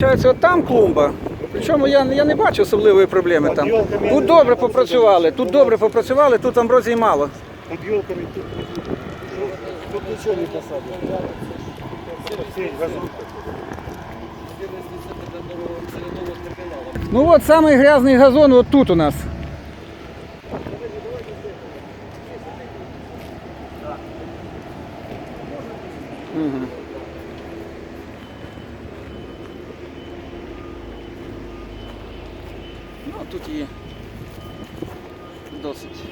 Получається, от там клумба. Причому я, я не бачу особливої проблеми там. Тут добре попрацювали, тут добре попрацювали, тут амброзії мало. Под елками тут, тут ничего не посадят. Ну от самий грязний газон от тут у нас. Мгм. Ну, тут є досить.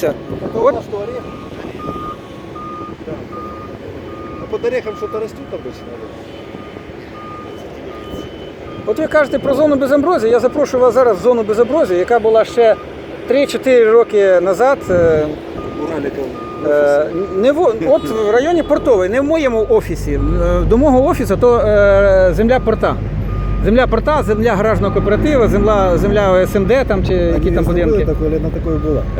Це- Вот что орех. Да. А под орехом что-то растет обычно? От ви кажете про зону без амброзії. Я запрошую вас зараз в зону без амброзії, яка була ще 3-4 роки назад. е. Е, Не в, от в районі Портової, не в моєму офісі. Е, До мого офісу то е, земля порта. Земля порта, земля гаражного кооперативу, земля, земля СМД там чи які там будинки.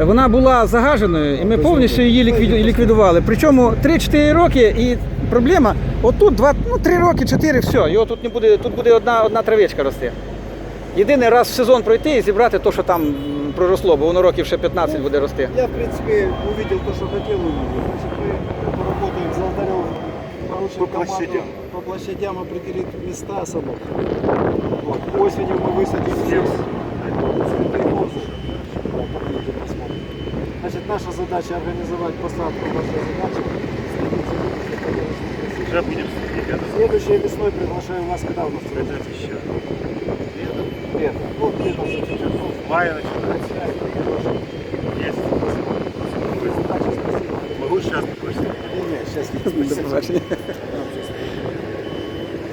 Вона була загаженою, і ми повністю її ліквіду- ліквідували. Причому 3-4 роки і проблема, отут 2, ну 3 роки, 4, все, його тут не буде, тут буде одна, одна травичка рости. Єдиний раз в сезон пройти і зібрати те, що там проросло, бо воно років ще 15 буде рости. Я, в принципе, увидел то, что хотел увидеть. Значит, мы поработаем с алтарем, По команду площадям. по площадям определить места садов. Вот. Осенью мы высадим здесь цветы розы. Да, подойдите, посмотрим. Значит, наша задача организовать посадку, ваша задача следить за тем. Уже будем следить, Следующей весной приглашаю вас, когда у нас это еще. лето. Вот лето затечет. В мае начинается. Сейчас До побачення.